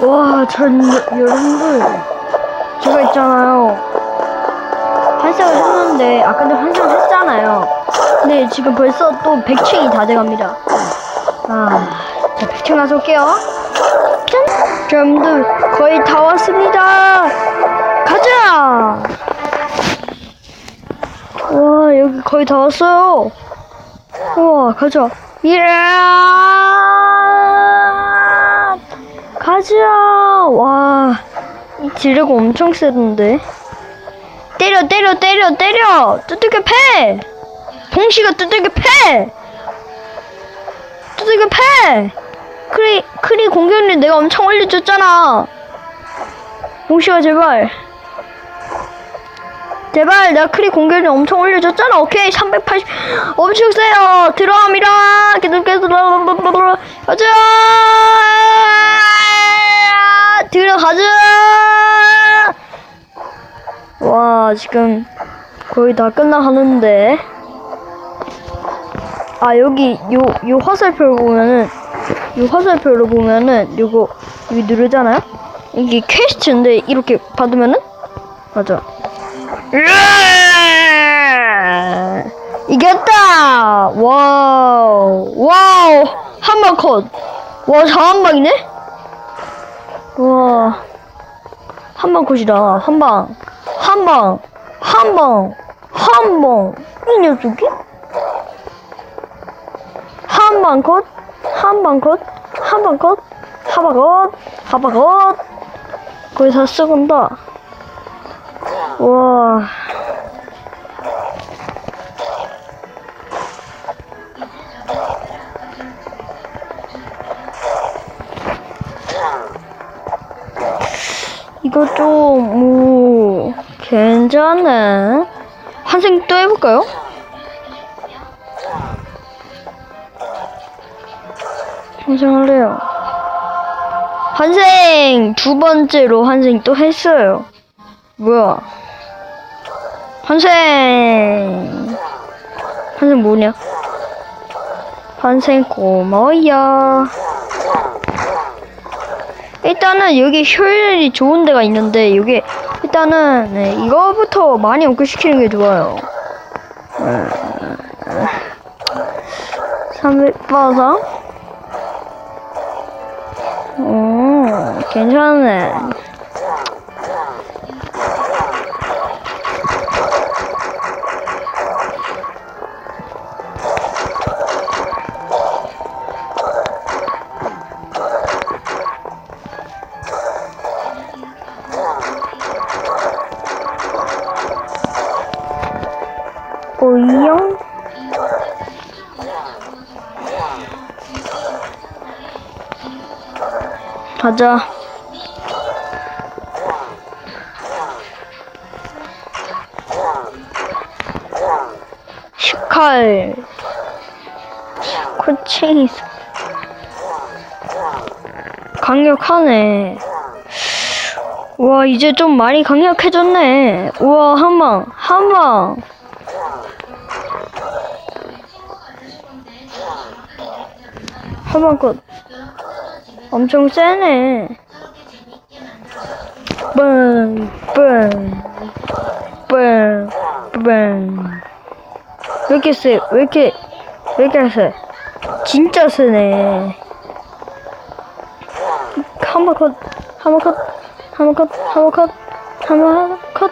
와, 전 여러분들 제가 있잖아요. 환상을 했는데 아까 전에 환상을 했잖아요. 근데 지금 벌써 또 100층이 다 돼갑니다. 아, 자 100층 가서 올게요. 짠! 여러분들 거의 다 왔습니다. 가자. 와 여기 거의 다 왔어요. 우와 가자. 예. 가자. 와. 이 지르고 엄청 세던데. 때려, 때려, 때려, 때려! 두들겨 패! 봉시가 두들겨 패! 두들겨 패! 크리, 크리 공격률 내가 엄청 올려줬잖아. 봉시가 제발. 제발, 내가 크리 공격률 엄청 올려줬잖아. 오케이, 380. 엄청 세요. 들어갑니다. 계속, 계속, 가자! 와, 지금 거의 다 끝나가는데. 아, 여기, 요, 요 화살표를 보면은, 요 화살표를 보면은, 요거, 여기 누르잖아요? 이게 퀘스트인데, 이렇게 받으면은? 맞아. 이겼다! 와우, 와우! 한방 컷! 와, 4한 방이네? 와, 한방 컷이다. 한 방, 한 방, 한 방, 한 방. 이 녀석이? 한방 컷, 한방 컷, 한방 컷, 한방 컷, 한방 컷. 거의 다 썩은다. 와. 이거 좀, 뭐, 괜찮네. 환생 또 해볼까요? 환생할래요. 환생! 두 번째로 환생 또 했어요. 뭐야? 환생! 환생 뭐냐? 환생 고마워요. 일단은 여기 효율이 좋은 데가 있는데 여기 일단은 네, 이거부터 많이 업그시키는 게 좋아요. 300바상? 오, 괜찮네. 가자. 시칼. 코칭이 강력하네. 와, 이제 좀 많이 강력해졌네. 우와, 한 방, 한 방. 한방 컷. 엄청 세네. 뻥, 뻥, 뻥, 뻥. 왜 이렇게 세? 왜 이렇게, 왜 이렇게 세? 진짜 세네. 한방 컷, 한방 컷, 한방 컷, 한방 컷, 한방 컷.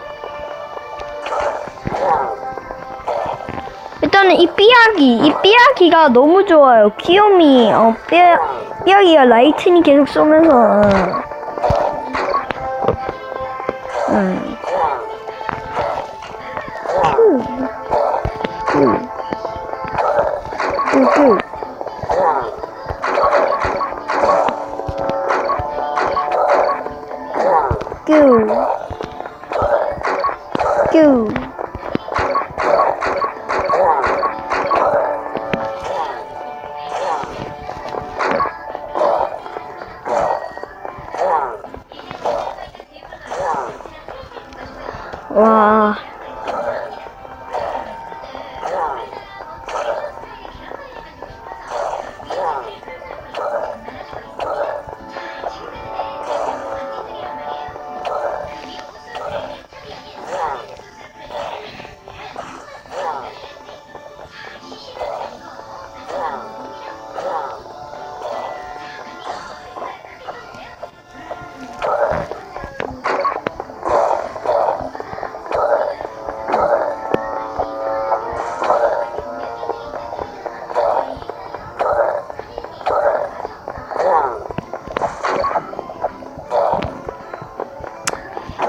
일단은 이 삐약이, 이 삐약이가 너무 좋아요. 귀요미, 어, 삐, 삐 약이가 라이트닝 계속 쏘면서, 어. 음. 큐. 큐. 큐, 哇。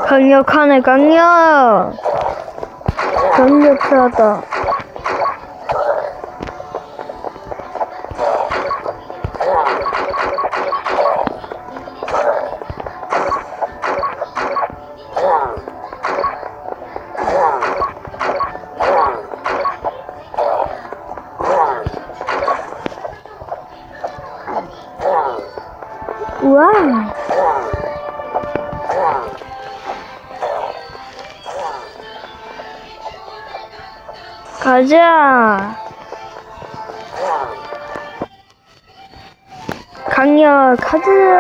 강력하네 강력 강력하다. 우와 가자. 강력 할게요